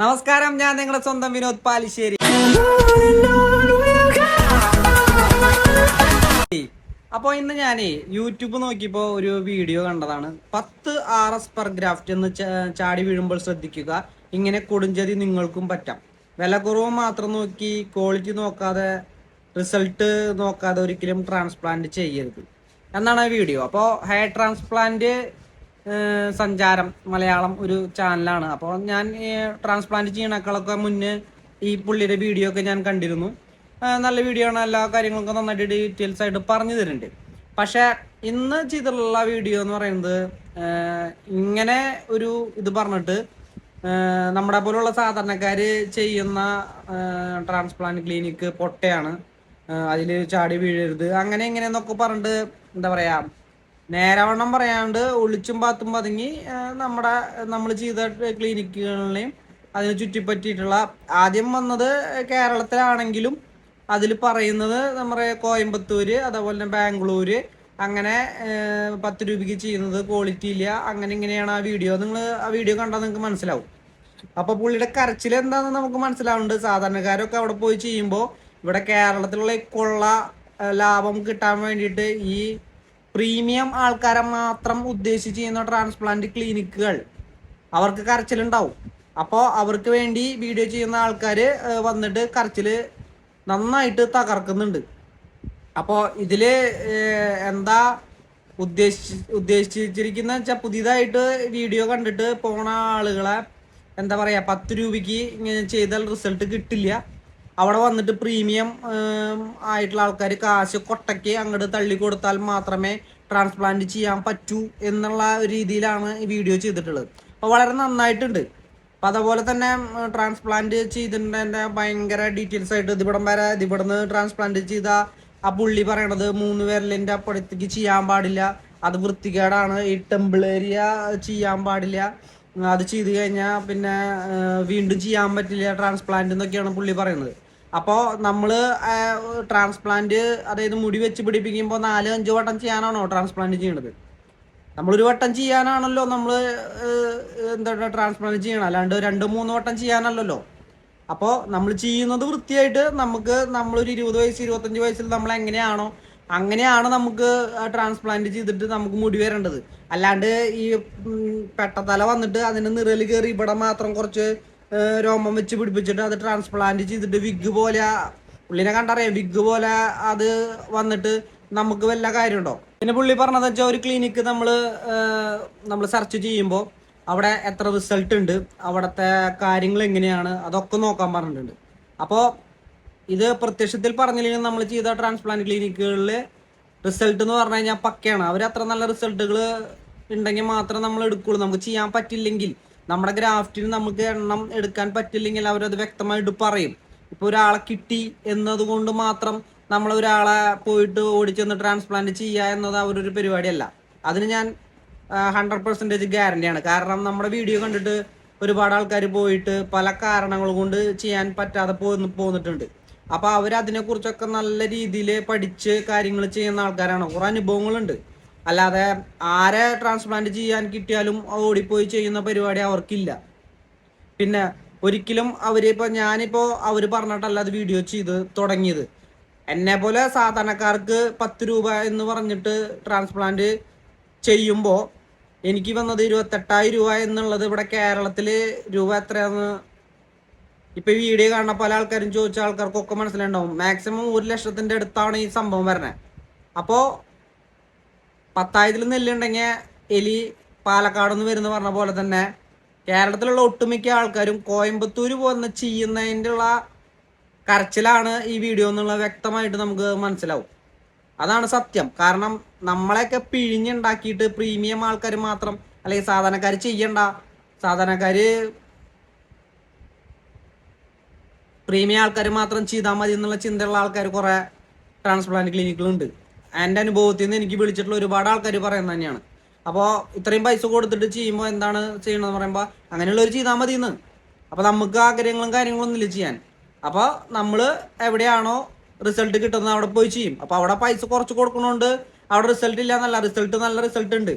നമസ്കാരം ഞാൻ നിങ്ങളുടെ സ്വന്തം വിനോദ് പാലിശ്ശേരി. അപ്പോൾ ഇന്ന് ഞാൻ യൂട്യൂബ് നോക്കിയപ്പോൾ ഒരു വീഡിയോ കണ്ടതാണ്. പത്ത് ആർ എസ് പെർ ഗ്രാഫ്റ്റ് എന്ന് ചാടി വീഴുമ്പോൾ ശ്രദ്ധിക്കുക. ഇങ്ങനെ കൊടുഞ്ചതി നിങ്ങൾക്കും പറ്റാം. വില കുറവ് മാത്രം നോക്കി ക്വാളിറ്റി നോക്കാതെ റിസൾട്ട് നോക്കാതെ ഒരിക്കലും ട്രാൻസ്പ്ലാന്റ് ചെയ്യരുത്. എന്നാണ് വീഡിയോ അപ്പോൾ ഹെയർ ട്രാൻസ്പ്ലാന്റ് സഞ്ചാരം മലയാളം ഒരു ചാനലാണ് അപ്പോൾ ഞാൻ ട്രാൻസ്പ്ലാന്റ് ചെയ്യണക്കളൊക്കെ മുന്നേ ഈ പുള്ളിയുടെ വീഡിയോ ഒക്കെ ഞാൻ കണ്ടിരുന്നു. നല്ല വീഡിയോ ആണ്. എല്ലാ കാര്യങ്ങളൊക്കെ നന്നായിട്ട് ഡീറ്റെയിൽസ് ആയിട്ട് പറഞ്ഞു തരുന്നുണ്ട്. പക്ഷെ ഇന്ന് ചെയ്തിട്ടുള്ള വീഡിയോ എന്ന് പറയുന്നത് ഇങ്ങനെ ഒരു ഇത് പറഞ്ഞിട്ട് നമ്മുടെ പോലുള്ള സാധാരണക്കാര് ചെയ്യുന്ന ട്രാൻസ്പ്ലാന്റ് ക്ലിനിക്ക് പൊട്ടയാണ്. അതിൽ ചാടി വീഴരുത് അങ്ങനെ ഇങ്ങനെയെന്നൊക്കെ പറഞ്ഞിട്ട് എന്താ പറയാ നേരവണ്ണം പറയാണ്ട് ഒളിച്ചും പാത്തും പതുങ്ങി നമ്മുടെ നമ്മൾ ചെയ്ത ക്ലിനിക്കുകളിലെയും അതിനെ ചുറ്റിപ്പറ്റിയിട്ടുള്ള ആദ്യം വന്നത് കേരളത്തിലാണെങ്കിലും അതിൽ പറയുന്നത് നമ്മുടെ കോയമ്പത്തൂര് അതേപോലെ തന്നെ ബാംഗ്ലൂര് അങ്ങനെ പത്ത് രൂപയ്ക്ക് ചെയ്യുന്നത് ക്വാളിറ്റി ഇല്ല. അങ്ങനെ ഇങ്ങനെയാണ് ആ വീഡിയോ. നിങ്ങൾ ആ വീഡിയോ കണ്ടാൽ നിങ്ങൾക്ക് മനസ്സിലാവും. അപ്പൊ പുള്ളിയുടെ കരച്ചിൽ എന്താണെന്ന് നമുക്ക് മനസ്സിലാവുന്നുണ്ട്. സാധാരണക്കാരൊക്കെ അവിടെ പോയി ചെയ്യുമ്പോൾ ഇവിടെ കേരളത്തിലുള്ള ഇക്കുള്ള കൊള്ള ലാഭം കിട്ടാൻ വേണ്ടിയിട്ട് ഈ പ്രീമിയം ആൾക്കാരെ മാത്രം ഉദ്ദേശിച്ച് ചെയ്യുന്ന ട്രാൻസ്പ്ലാന്റ് ക്ലിനിക്കുകൾ അവർക്ക് കരച്ചിലുണ്ടാവും. അപ്പോൾ അവർക്ക് വേണ്ടി വീഡിയോ ചെയ്യുന്ന ആൾക്കാർ വന്നിട്ട് കരച്ചിൽ നന്നായിട്ട് തകർക്കുന്നുണ്ട്. അപ്പോൾ ഏഹ്, എന്താ ഉദ്ദേശിച്ച് ഉദ്ദേശിച്ചിരിക്കുന്ന വെച്ചാൽ പുതിയതായിട്ട് വീഡിയോ കണ്ടിട്ട് പോണ ആളുകളെ എന്താ പറയാ പത്ത് രൂപയ്ക്ക് ഇങ്ങനെ ചെയ്താൽ റിസൾട്ട് കിട്ടില്ല. അവിടെ വന്നിട്ട് പ്രീമിയം ആയിട്ടുള്ള ആൾക്കാർ കാശ് കൊട്ടയ്ക്ക് അങ്ങോട്ട് തള്ളി കൊടുത്താൽ മാത്രമേ ട്രാൻസ്പ്ലാന്റ് ചെയ്യാൻ പറ്റൂ എന്നുള്ള രീതിയിലാണ് ഈ വീഡിയോ ചെയ്തിട്ടുള്ളത്. അപ്പോൾ വളരെ നന്നായിട്ടുണ്ട്. അപ്പോൾ അതുപോലെ തന്നെ ട്രാൻസ്പ്ലാന്റ് ചെയ്തിട്ടുണ്ടതിന്റെ ഭയങ്കര ഡീറ്റെയിൽസ് ആയിട്ട് ഇതിവിടം വരെ ഇതിവിടുന്ന് ട്രാൻസ്പ്ലാന്റ് ചെയ്ത ആ പുള്ളി പറയണത് മൂന്ന് വിരലിന്റെ അപ്പുറത്തേക്ക് ചെയ്യാൻ പാടില്ല. അത് വൃത്തികേടാണ്. ഈ ടെമ്പിൾ ഏരിയ ചെയ്യാൻ പാടില്ല. അത് ചെയ്ത് കഴിഞ്ഞാൽ പിന്നെ വീണ്ടും ചെയ്യാൻ പറ്റില്ല ട്രാൻസ്പ്ലാന്റ് എന്നൊക്കെയാണ് പുള്ളി പറയുന്നത്. അപ്പോൾ നമ്മൾ ട്രാൻസ്പ്ലാന്റ് അതായത് മുടി വെച്ച് പിടിപ്പിക്കുമ്പോൾ നാലോ അഞ്ചോ വട്ടം ചെയ്യാനാണോ ട്രാൻസ്പ്ലാന്റ് ചെയ്യണത്? നമ്മളൊരു വട്ടം ചെയ്യാനാണല്ലോ നമ്മൾ എന്താ ട്രാൻസ്പ്ലാന്റ് ചെയ്യണം അല്ലാണ്ട് രണ്ട് മൂന്ന് വട്ടം ചെയ്യാനല്ലല്ലോ. അപ്പോൾ നമ്മൾ ചെയ്യുന്നത് വൃത്തിയായിട്ട് നമുക്ക് നമ്മളൊരു ഇരുപത് വയസ്സ് ഇരുപത്തഞ്ച് വയസ്സിൽ നമ്മൾ എങ്ങനെയാണോ അങ്ങനെയാണ് നമുക്ക് ട്രാൻസ്പ്ലാന്റ് ചെയ്തിട്ട് നമുക്ക് മുടി വരേണ്ടത്. അല്ലാണ്ട് ഈ പെട്ടതല വന്നിട്ട് അതിന് നിറൽ കയറി ഇവിടെ മാത്രം കുറച്ച് രോമം വെച്ച് പിടിപ്പിച്ചിട്ട് അത് ട്രാൻസ്പ്ലാന്റ് ചെയ്തിട്ട് വിഗ് പോലെ പുള്ളിനെ കണ്ടറിയാം. വിഗ് പോലെ അത് വന്നിട്ട് നമുക്ക് വല്ല കാര്യമുണ്ടോ? പിന്നെ പുള്ളി പറഞ്ഞതെന്ന് വെച്ചാൽ ഒരു ക്ലിനിക്ക് നമ്മൾ നമ്മൾ സെർച്ച് ചെയ്യുമ്പോൾ അവിടെ എത്ര റിസൾട്ട് ഉണ്ട് അവിടുത്തെ കാര്യങ്ങൾ എങ്ങനെയാണ് അതൊക്കെ നോക്കാൻ പറഞ്ഞിട്ടുണ്ട്. അപ്പോൾ ഇത് പ്രത്യക്ഷത്തിൽ പറഞ്ഞില്ലെങ്കിൽ നമ്മൾ ചെയ്ത ട്രാൻസ്പ്ലാന്റ് ക്ലിനിക്കുകളിൽ റിസൾട്ട് എന്ന് പറഞ്ഞു കഴിഞ്ഞാൽ പക്കയാണ്. അവർ അത്ര നല്ല റിസൾട്ടുകൾ ഉണ്ടെങ്കിൽ മാത്രം നമ്മൾ എടുക്കുള്ളൂ. നമുക്ക് ചെയ്യാൻ പറ്റില്ലെങ്കിൽ നമ്മുടെ ഗ്രാഫ്റ്റിന് നമുക്ക് എണ്ണം എടുക്കാൻ പറ്റില്ലെങ്കിൽ അവരത് വ്യക്തമായിട്ട് പറയും. ഇപ്പൊ ഒരാളെ കിട്ടി എന്നതുകൊണ്ട് മാത്രം നമ്മൾ ഒരാളെ പോയിട്ട് ഓടിച്ചെന്ന് ട്രാൻസ്പ്ലാന്റ് ചെയ്യുക എന്നത് അവരൊരു പരിപാടിയല്ല. അതിന് ഞാൻ ഹൺഡ്രഡ് പെർസെന്റേജ് ഗ്യാരണ്ടിയാണ് കാരണം നമ്മുടെ വീഡിയോ കണ്ടിട്ട് ഒരുപാട് ആൾക്കാർ പോയിട്ട് പല കാരണങ്ങൾ കൊണ്ട് ചെയ്യാൻ പറ്റാതെ പോന്ന് പോന്നിട്ടുണ്ട്. അപ്പൊ അവർ കുറിച്ചൊക്കെ നല്ല രീതിയിൽ പഠിച്ച് കാര്യങ്ങൾ ചെയ്യുന്ന ആൾക്കാരാണ്. കുറെ അനുഭവങ്ങളുണ്ട്. അല്ലാതെ ആരെ ട്രാൻസ്പ്ലാന്റ് ചെയ്യാൻ കിട്ടിയാലും ഓടിപ്പോയി ചെയ്യുന്ന പരിപാടി അവർക്കില്ല. പിന്നെ ഒരിക്കലും അവർ ഇപ്പൊ ഞാനിപ്പോ അവർ പറഞ്ഞിട്ടല്ല അത് വീഡിയോ ചെയ്ത് തുടങ്ങിയത്. എന്നെ പോലെ സാധാരണക്കാർക്ക് പത്ത് രൂപ എന്ന് പറഞ്ഞിട്ട് ട്രാൻസ്പ്ലാന്റ് ചെയ്യുമ്പോൾ എനിക്ക് വന്നത് ഇരുപത്തെട്ടായിരം രൂപ എന്നുള്ളത് ഇവിടെ കേരളത്തിൽ രൂപ എത്രയാന്ന് ഇപ്പൊ വീഡിയോ കാണുന്ന പല ആൾക്കാരും ചോദിച്ച ആൾക്കാർക്കൊക്കെ മനസ്സിലുണ്ടാവും മാക്സിമം ഒരു ലക്ഷത്തിന്റെ അടുത്താണ് ഈ സംഭവം വരണേ. അപ്പോ പത്തായതിൽ നെല്ലുണ്ടെങ്കിൽ എലി പാലക്കാട് നിന്ന് വരുന്ന പറഞ്ഞ പോലെ തന്നെ കേരളത്തിലുള്ള ഒട്ടുമിക്ക ആൾക്കാരും കോയമ്പത്തൂർ പോകുന്ന ചെയ്യുന്നതിന്റെ ഉള്ള കരച്ചിലാണ് ഈ വീഡിയോ എന്നുള്ളത് വ്യക്തമായിട്ട് നമുക്ക് മനസ്സിലാവും. അതാണ് സത്യം. കാരണം നമ്മളെയൊക്കെ പിഴിഞ്ഞുണ്ടാക്കിയിട്ട് പ്രീമിയം ആൾക്കാർ മാത്രം അല്ലെങ്കിൽ സാധാരണക്കാർ ചെയ്യണ്ട. സാധാരണക്കാർ പ്രീമിയം ആൾക്കാർ മാത്രം ചെയ്താൽ മതി എന്നുള്ള ചിന്തയുള്ള ആൾക്കാർ കുറെ ട്രാൻസ്പ്ലാന്റ് ക്ലിനിക്കുകളുണ്ട്. എന്റെ അനുഭവത്തിൽ നിന്ന് എനിക്ക് വിളിച്ചിട്ടുള്ള ഒരുപാട് ആൾക്കാർ പറയുന്നത് തന്നെയാണ്. അപ്പോൾ ഇത്രയും പൈസ കൊടുത്തിട്ട് ചെയ്യുമ്പോൾ എന്താണ് ചെയ്യണമെന്ന് പറയുമ്പോൾ അങ്ങനെയുള്ളവർ ചെയ്താൽ മതി എന്ന് അപ്പോൾ നമുക്ക് ആഗ്രഹങ്ങളും കാര്യങ്ങളും ഒന്നുമില്ല ചെയ്യാൻ. അപ്പോൾ നമ്മൾ എവിടെയാണോ റിസൾട്ട് കിട്ടുന്നത് അവിടെ പോയി ചെയ്യും. അപ്പോൾ അവിടെ പൈസ കുറച്ച് കൊടുക്കണോണ്ട് അവിടെ റിസൾട്ട് ഇല്ല എന്നല്ല റിസൾട്ട് നല്ല റിസൾട്ട് ഉണ്ട്.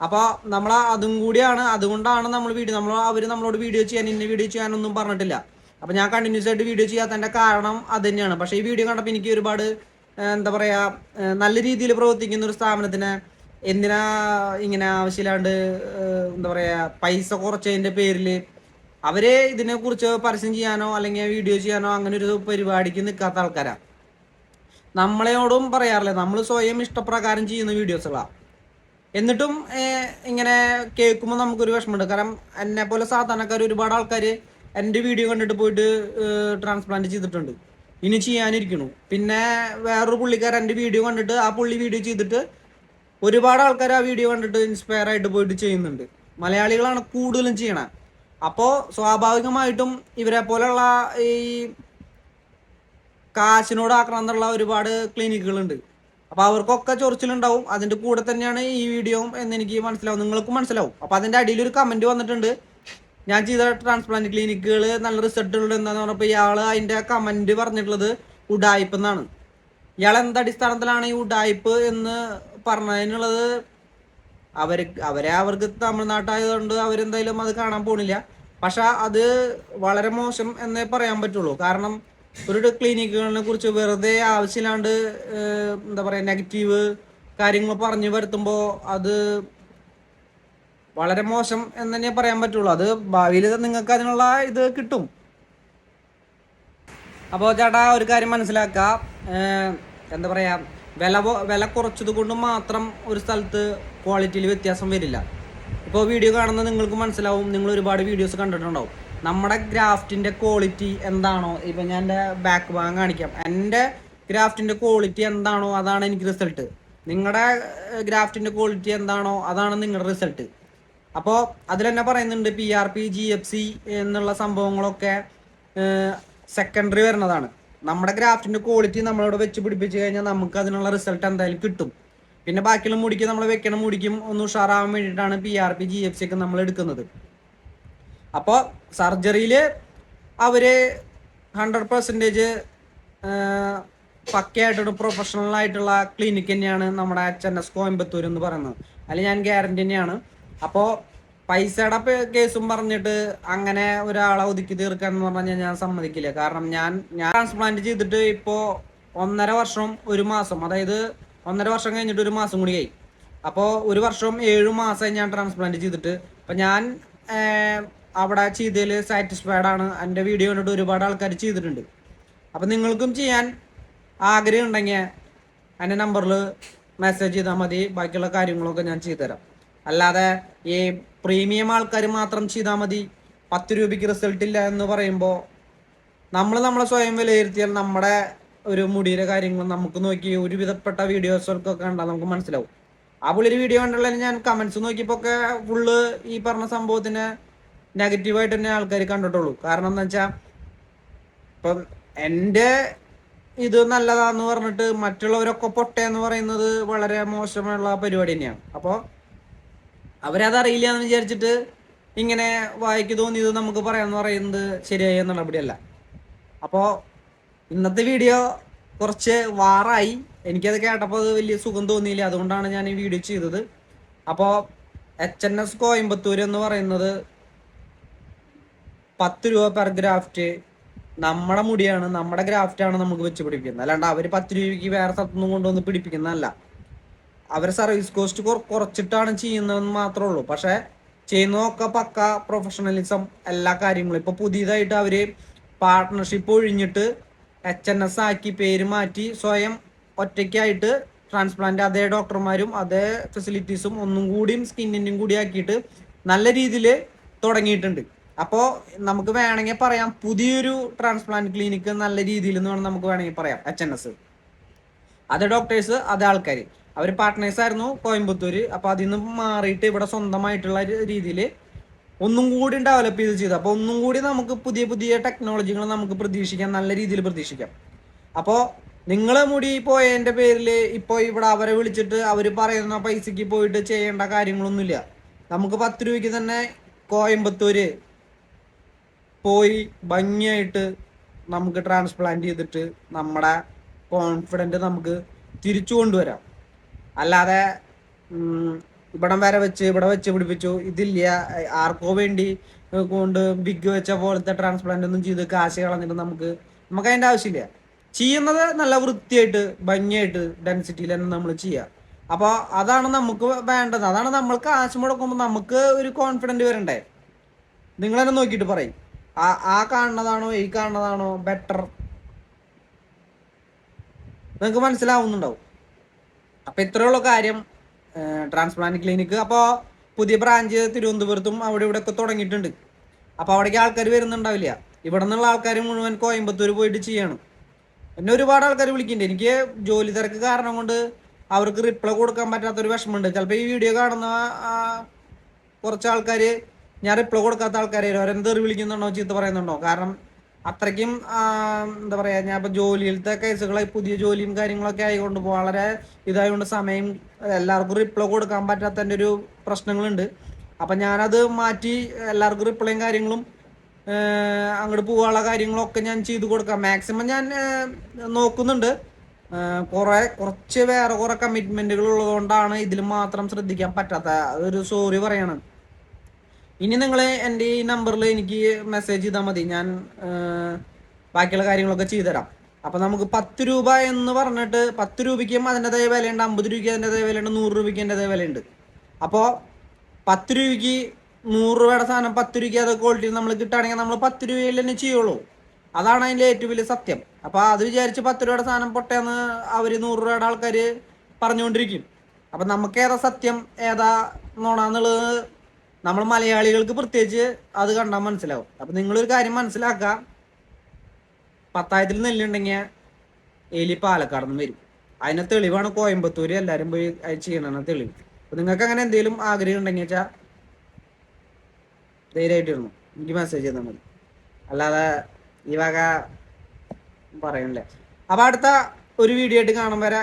അപ്പോൾ നമ്മൾ അതും കൂടിയാണ് അതുകൊണ്ടാണ് നമ്മൾ വീഡിയോ നമ്മൾ അവർ നമ്മളോട് വീഡിയോ ചെയ്യാൻ ഇന്ന വീഡിയോ ചെയ്യാനൊന്നും പറഞ്ഞിട്ടില്ല. അപ്പോൾ ഞാൻ കണ്ടിന്യൂസ് ആയിട്ട് വീഡിയോ ചെയ്യാത്തതിന്റെ കാരണം അത് തന്നെയാണ്. പക്ഷേ ഈ വീഡിയോ കണ്ടപ്പോൾ എനിക്ക് ഒരുപാട് എന്താ പറയുക നല്ല രീതിയിൽ പ്രവർത്തിക്കുന്ന ഒരു സ്ഥാപനത്തിന് എന്തിനാ ഇങ്ങനെ ആവശ്യമില്ലാണ്ട് എന്താ പറയുക പൈസ കുറച്ചതിന്റെ പേരിൽ അവരെ ഇതിനെക്കുറിച്ച് പരസ്യം ചെയ്യാനോ അല്ലെങ്കിൽ വീഡിയോ ചെയ്യാനോ അങ്ങനെ ഒരു പരിപാടിക്ക് നിൽക്കാത്ത ആൾക്കാരാണ് നമ്മളെയോടും പറയാറില്ല. നമ്മൾ സ്വയം ഇഷ്ടപ്രകാരം ചെയ്യുന്ന വീഡിയോസുകളാണ് എന്നിട്ടും ഇങ്ങനെ കേൾക്കുമ്പോൾ നമുക്കൊരു വിഷമമുണ്ട്. കാരണം എന്നെ പോലെ സാധാരണക്കാർ ഒരുപാട് ആൾക്കാർ എന്റെ വീഡിയോ കണ്ടിട്ട് പോയിട്ട് ട്രാൻസ്പ്ലാന്റ് ചെയ്തിട്ടുണ്ട്. ഇനി ചെയ്യാനിരിക്കണു. പിന്നെ വേറൊരു പുള്ളിക്കാരൻ എന്റെ വീഡിയോ കണ്ടിട്ട് ആ പുള്ളി വീഡിയോ ചെയ്തിട്ട് ഒരുപാട് ആൾക്കാർ ആ വീഡിയോ കണ്ടിട്ട് ഇൻസ്പയർ ആയിട്ട് പോയിട്ട് ചെയ്യുന്നുണ്ട്. മലയാളികളാണ് കൂടുതലും ചെയ്യണേ. അപ്പോൾ സ്വാഭാവികമായിട്ടും ഇവരെ പോലെയുള്ള ഈ കാശിനോട് ആക്രാന്തുള്ള ഒരുപാട് ക്ലിനിക്കുകളുണ്ട് അപ്പോൾ അവർക്കൊക്കെ ചൊറിച്ചിലുണ്ടാവും. അതിന്റെ കൂടെ തന്നെയാണ് ഈ വീഡിയോ എന്ന് എനിക്ക് മനസ്സിലാവും. നിങ്ങൾക്കും മനസ്സിലാവും. അപ്പോൾ അതിന്റെ അടിയിൽ ഒരു കമന്റ് വന്നിട്ടുണ്ട്. ഞാൻ ചെയ്ത ട്രാൻസ്പ്ലാന്റ് ക്ലിനിക്കുകൾ നല്ല റിസൾട്ട് ഉള്ളത് എന്താന്ന് പറഞ്ഞപ്പോൾ ഇയാൾ അതിന്റെ കമന്റ് പറഞ്ഞിട്ടുള്ളത് ഉഡായിപ്പ് എന്നാണ്. ഇയാൾ എന്ത് അടിസ്ഥാനത്തിലാണ് ഈ ഉഡായിപ്പ് എന്ന് പറഞ്ഞതിനുള്ളത്? അവർ അവരെ അവർക്ക് തമിഴ്നാട്ടായതുകൊണ്ട് അവരെന്തായാലും അത് കാണാൻ പോണില്ല. പക്ഷെ അത് വളരെ മോശം എന്നേ പറയാൻ പറ്റുള്ളൂ. കാരണം ഒരു ക്ലിനിക്കുകളെ കുറിച്ച് വെറുതെ ആവശ്യമില്ലാണ്ട് എന്താ പറയാ നെഗറ്റീവ് കാര്യങ്ങൾ പറഞ്ഞു വരുത്തുമ്പോൾ അത് വളരെ മോശം എന്ന് തന്നെ പറയാൻ പറ്റുള്ളൂ. അത് ഭാവിയിൽ നിങ്ങൾക്ക് അതിനുള്ള ഇത് കിട്ടും. അപ്പോൾ ചേട്ടാ ഒരു കാര്യം മനസ്സിലാക്കുക എന്താ പറയാ വില വില കുറച്ചത് കൊണ്ട് മാത്രം ഒരു സ്ഥലത്ത് ക്വാളിറ്റിയിൽ വ്യത്യാസം വരില്ല. ഇപ്പോൾ വീഡിയോ കാണുന്നത് നിങ്ങൾക്ക് മനസ്സിലാവും നിങ്ങൾ ഒരുപാട് വീഡിയോസ് കണ്ടിട്ടുണ്ടാവും. നമ്മുടെ ഗ്രാഫ്റ്റിന്റെ ക്വാളിറ്റി എന്താണോ ഇപ്പം ഞാൻ എന്റെ ബാക്ക് ഭാഗം കാണിക്കാം. എന്റെ ഗ്രാഫ്റ്റിന്റെ ക്വാളിറ്റി എന്താണോ അതാണ് എനിക്ക് റിസൾട്ട് നിങ്ങളുടെ ഗ്രാഫ്റ്റിന്റെ ക്വാളിറ്റി എന്താണോ അതാണ് നിങ്ങളുടെ റിസൾട്ട് അപ്പോൾ അതിൽ തന്നെ പറയുന്നുണ്ട് P R P G F C എന്നുള്ള സംഭവങ്ങളൊക്കെ സെക്കൻഡറി വരുന്നതാണ്. നമ്മുടെ ഗ്രാഫ്റ്റിന്റെ ക്വാളിറ്റി നമ്മളോട് വെച്ച് പിടിപ്പിച്ച് കഴിഞ്ഞാൽ നമുക്ക് അതിനുള്ള റിസൾട്ട് എന്തായാലും കിട്ടും. പിന്നെ ബാക്കിയുള്ള മുടിക്ക് നമ്മൾ വെക്കണ മുടിക്കും ഒന്ന് ഉഷാറാവാൻ വേണ്ടിയിട്ടാണ് P R P G F C ഒക്കെ നമ്മൾ എടുക്കുന്നത്. അപ്പോൾ സർജറിയിൽ അവർ ഹൺഡ്രഡ് പെർസെന്റേജ് പക്കയായിട്ടൊരു പ്രൊഫഷണൽ ആയിട്ടുള്ള ക്ലിനിക്ക് തന്നെയാണ് നമ്മുടെ എച്ച് എൻ എസ് കോയമ്പത്തൂർ എന്ന് പറയുന്നത്. അതിൽ ഞാൻ ഗ്യാരണ്ടി തന്നെയാണ്. അപ്പോൾ പൈസയുടെ കേസും പറഞ്ഞിട്ട് അങ്ങനെ ഒരാളെ ഒതുക്കി തീർക്കാൻ എന്ന് ഞാൻ സമ്മതിക്കില്ല. കാരണം ഞാൻ ഞാൻ ട്രാൻസ്പ്ലാന്റ് ചെയ്തിട്ട് ഇപ്പോ ഒന്നര വർഷം ഒരു മാസം അതായത് ഒന്നര വർഷം കഴിഞ്ഞിട്ട് ഒരു മാസം കൂടി ആയി. അപ്പോ ഒരു വർഷം ഏഴു മാസമായി ഞാൻ ട്രാൻസ്പ്ലാന്റ് ചെയ്തിട്ട്. അപ്പം ഞാൻ അവിടെ ചെയ്തതിൽ സാറ്റിസ്ഫൈഡ് ആണ്. എന്റെ വീഡിയോ കണ്ടിട്ട് ഒരുപാട് ആൾക്കാർ ചെയ്തിട്ടുണ്ട്. അപ്പം നിങ്ങൾക്കും ചെയ്യാൻ ആഗ്രഹം ഉണ്ടെങ്കിൽ എന്റെ നമ്പറിൽ മെസ്സേജ് ചെയ്താൽ മതി. ബാക്കിയുള്ള കാര്യങ്ങളൊക്കെ ഞാൻ ചെയ്തുതരാം. അല്ലാതെ ഈ പ്രീമിയം ആൾക്കാർ മാത്രം ചെയ്താൽ മതി. പത്ത് രൂപയ്ക്ക് റിസൾട്ട് ഇല്ല എന്ന് പറയുമ്പോൾ നമ്മൾ നമ്മളെ സ്വയം വിലയിരുത്തിയാൽ നമ്മുടെ ഒരു മുടിയുടെ കാര്യങ്ങൾ നമുക്ക് നോക്കി ഒരുവിധപ്പെട്ട വിധപ്പെട്ട വീഡിയോസൊക്കെ കണ്ടാൽ നമുക്ക് മനസ്സിലാവും. ആ പുള്ളിയൊരു വീഡിയോ കണ്ടുള്ള ഞാൻ കമൻസ് നോക്കിയപ്പോൾ ഒക്കെ ഫുള്ള് ഈ പറഞ്ഞ സംഭവത്തിന് നെഗറ്റീവായിട്ട് തന്നെ ആൾക്കാർ കണ്ടിട്ടുള്ളൂ. കാരണം എന്താ വെച്ചാൽ ഇപ്പം എന്റെ ഇത് നല്ലതാന്ന് പറഞ്ഞിട്ട് മറ്റുള്ളവരൊക്കെ പൊട്ടയെന്ന് പറയുന്നത് വളരെ മോശമുള്ള പരിപാടി തന്നെയാണ്. അപ്പോൾ അവരതറിയില്ല എന്ന് വിചാരിച്ചിട്ട് ഇങ്ങനെ വായിക്ക് തോന്നിയത് നമുക്ക് പറയാന്ന് പറയുന്നത് ശരിയായി നടപടിയല്ല. അപ്പോൾ ഇന്നത്തെ വീഡിയോ കുറച്ച് വാറായി. എനിക്കത് കേട്ടപ്പോൾ അത് വലിയ സുഖം തോന്നിയില്ല. അതുകൊണ്ടാണ് ഞാൻ ഈ വീഡിയോ ചെയ്തത്. അപ്പോൾ എച്ച് എൻ എസ് കോയമ്പത്തൂർ എന്ന് പറയുന്നത് പത്ത് രൂപ പെർ ഗ്രാഫ്റ്റ് നമ്മുടെ മുടിയാണ് നമ്മുടെ ഗ്രാഫ്റ്റാണ് നമുക്ക് വെച്ച് പിടിപ്പിക്കുന്നത്. അല്ലാണ്ട് അവർ പത്ത് രൂപയ്ക്ക് വേറെ സ്ഥലത്തുനിന്നും കൊണ്ടുവന്ന് പിടിപ്പിക്കുന്നതല്ല. അവരെ സർവീസ് കോസ്റ്റ് കുറച്ചിട്ടാണ് ചെയ്യുന്നതെന്ന് മാത്രമേ ഉള്ളൂ. പക്ഷേ ചെയ്യുന്നതൊക്കെ പക്ക പ്രൊഫഷണലിസം എല്ലാ കാര്യങ്ങളും. ഇപ്പൊ പുതിയതായിട്ട് അവർ പാർട്ട്ണർഷിപ്പ് ഒഴിഞ്ഞിട്ട് എച്ച് എൻ എസ് ആക്കി പേര് മാറ്റി സ്വയം ഒറ്റയ്ക്കായിട്ട് ട്രാൻസ്പ്ലാന്റ് അതേ ഡോക്ടർമാരും അതേ ഫെസിലിറ്റീസും ഒന്നും കൂടിയും സ്കിന്നിന്റെയും കൂടി ആക്കിയിട്ട് നല്ല രീതിയിൽ തുടങ്ങിയിട്ടുണ്ട്. അപ്പോൾ നമുക്ക് വേണമെങ്കിൽ പറയാം പുതിയൊരു ട്രാൻസ്പ്ലാന്റ് ക്ലിനിക്ക് നല്ല രീതിയിൽ എന്ന് വേണം നമുക്ക് വേണമെങ്കിൽ പറയാം എച്ച് എൻ എസ് അതേ ഡോക്ടേഴ്സ് അതേ ആൾക്കാർ അവർ പാർട്ട്നേഴ്സ് ആയിരുന്നു കോയമ്പത്തൂര്. അപ്പൊ അതിൽ നിന്ന് മാറിയിട്ട് ഇവിടെ സ്വന്തമായിട്ടുള്ള രീതിയിൽ ഒന്നും കൂടി ഡെവലപ്പ് ചെയ്ത് ചെയ്തു. അപ്പൊ ഒന്നും കൂടി നമുക്ക് പുതിയ പുതിയ ടെക്നോളജികൾ നമുക്ക് പ്രതീക്ഷിക്കാം നല്ല രീതിയിൽ പ്രതീക്ഷിക്കാം. അപ്പോൾ നിങ്ങളെ മുടി പോയതിന്റെ പേരിൽ ഇപ്പോൾ ഇവിടെ അവരെ വിളിച്ചിട്ട് അവർ പറയുന്ന പൈസക്ക് പോയിട്ട് ചെയ്യേണ്ട കാര്യങ്ങളൊന്നുമില്ല. നമുക്ക് പത്ത് രൂപയ്ക്ക് തന്നെ കോയമ്പത്തൂര് പോയി ഭംഗിയായിട്ട് നമുക്ക് ട്രാൻസ്പ്ലാന്റ് ചെയ്തിട്ട് നമ്മുടെ കോൺഫിഡന്റ് നമുക്ക് തിരിച്ചു കൊണ്ടുവരാം. അല്ലാതെ ഇവിടം വരെ വെച്ച് ഇവിടെ വെച്ച് പിടിപ്പിച്ചു. ഇതില്ല. ആർക്കോ വേണ്ടി കൊണ്ട് ബിഗ് വെച്ച പോലത്തെ ട്രാൻസ്പ്ലാന്റ് ഒന്നും ചെയ്ത് കാശ് കളഞ്ഞിട്ട് നമുക്ക് നമുക്ക് അതിന്റെ ആവശ്യമില്ല. ചെയ്യുന്നത് നല്ല വൃത്തിയായിട്ട് ഭംഗിയായിട്ട് ഡെൻസിറ്റിയിൽ തന്നെ നമ്മൾ ചെയ്യുക അപ്പോൾ അതാണ് നമുക്ക് വേണ്ടത്. അതാണ് നമ്മൾ കാശ് മുടക്കുമ്പോൾ നമുക്ക് ഒരു കോൺഫിഡന്റ് വരണ്ടേ? നിങ്ങൾ തന്നെ നോക്കിയിട്ട് പറയും. ആ ആ കാണുന്നതാണോ ഈ കാണുന്നതാണോ ബെറ്റർ നിങ്ങൾക്ക് മനസ്സിലാവുന്നുണ്ടാവും. അപ്പൊ ഇത്രയുള്ള കാര്യം ട്രാൻസ്പ്ലാന്റ് ക്ലിനിക്ക് അപ്പോൾ പുതിയ ബ്രാഞ്ച് തിരുവനന്തപുരത്തും അവിടെ ഇവിടെ ഒക്കെ തുടങ്ങിയിട്ടുണ്ട്. അപ്പോൾ അവിടേക്ക് ആൾക്കാർ വരുന്നുണ്ടാവില്ല. ഇവിടെ നിന്നുള്ള ആൾക്കാർ മുഴുവൻ കോയമ്പത്തൂർ പോയിട്ട് ചെയ്യണം. എന്നെ ഒരുപാട് ആൾക്കാർ വിളിക്കുന്നുണ്ട്. എനിക്ക് ജോലി തിരക്ക് കാരണം കൊണ്ട് അവർക്ക് റിപ്ലൈ കൊടുക്കാൻ പറ്റാത്ത പറ്റാത്തൊരു വിഷമമുണ്ട്. ചിലപ്പോൾ ഈ വീഡിയോ കാണുന്ന കുറച്ച് ആൾക്കാർ ഞാൻ റിപ്ലൈ കൊടുക്കാത്ത ആൾക്കാരെ അവരെന്തേറി വിളിക്കുന്നുണ്ടോ ചീത്ത പറയുന്നുണ്ടോ? കാരണം അത്രയ്ക്കും എന്താ പറയാ ഞാൻ ഇപ്പൊ ജോലിയിലത്തെ കേസുകളായി പുതിയ ജോലിയും കാര്യങ്ങളൊക്കെ ആയിക്കൊണ്ട് വളരെ ഇതായതുകൊണ്ട് സമയം എല്ലാവർക്കും റിപ്ലൈ കൊടുക്കാൻ പറ്റാത്തതിന്റെ ഒരു പ്രശ്നങ്ങളുണ്ട്. അപ്പം ഞാനത് മാറ്റി എല്ലാവർക്കും റിപ്ലൈയും കാര്യങ്ങളും അങ്ങോട്ട് പോകാനുള്ള കാര്യങ്ങളൊക്കെ ഞാൻ ചെയ്തു കൊടുക്കാം. മാക്സിമം ഞാൻ നോക്കുന്നുണ്ട്. കുറെ കുറച്ച് വേറെ കുറെ കമ്മിറ്റ്മെന്റുകൾ ഉള്ളതുകൊണ്ടാണ് ഇതിൽ മാത്രം ശ്രദ്ധിക്കാൻ പറ്റാത്ത അതൊരു സോറി പറയണം. ഇനി നിങ്ങൾ എന്റെ ഈ നമ്പറിൽ എനിക്ക് മെസ്സേജ് ചെയ്താൽ മതി. ഞാൻ ബാക്കിയുള്ള കാര്യങ്ങളൊക്കെ ചെയ്തുതരാം. അപ്പൊ നമുക്ക് പത്ത് രൂപ എന്ന് പറഞ്ഞിട്ട് പത്ത് രൂപയ്ക്കും അതിന്റെതായ വിലയുണ്ട്. അമ്പത് രൂപയ്ക്ക് അതിന്റെതായ വിലയുണ്ട്. നൂറ് രൂപയ്ക്ക് അതിന്റെതായ വിലയുണ്ട്. അപ്പോൾ പത്ത് രൂപയ്ക്ക് നൂറ് രൂപയുടെ സാധനം പത്ത് രൂപയ്ക്ക് അത് ക്വാളിറ്റി നമ്മൾ കിട്ടുകയാണെങ്കിൽ നമ്മൾ പത്ത് രൂപയിൽ തന്നെ ചെയ്യുള്ളൂ. അതാണ് അതിന്റെ ഏറ്റവും വലിയ സത്യം. അപ്പോൾ അത് വിചാരിച്ച് പത്ത് രൂപയുടെ സാധനം പൊട്ടേന്ന് അവർ നൂറ് രൂപയുടെ ആൾക്കാർ പറഞ്ഞുകൊണ്ടിരിക്കും. അപ്പം നമുക്ക് ഏതാ സത്യം ഏതാ നോണാന്നുള്ളത് നമ്മൾ മലയാളികൾക്ക് പ്രത്യേകിച്ച് അത് കണ്ടാൽ മനസ്സിലാവും. അപ്പം നിങ്ങളൊരു കാര്യം മനസ്സിലാക്കുക പത്തായത്തിൽ നെല്ലുണ്ടെങ്കിൽ എലി പാലക്കാട് നിന്ന് വരും. അതിനെ തെളിവാണ് കോയമ്പത്തൂര് എല്ലാവരും പോയി ചെയ്യണമെന്ന തെളിവ്. അപ്പൊ നിങ്ങൾക്ക് അങ്ങനെ എന്തെങ്കിലും ആഗ്രഹം ഉണ്ടെങ്കിൽ വെച്ചാൽ ധൈര്യമായിട്ടിരുന്നു എനിക്ക് മെസ്സേജ് ചെയ്താൽ മതി. അല്ലാതെ ഈ വക പറയണില്ലേ. അപ്പൊ അടുത്ത ഒരു വീഡിയോ ആയിട്ട് കാണാൻ വരെ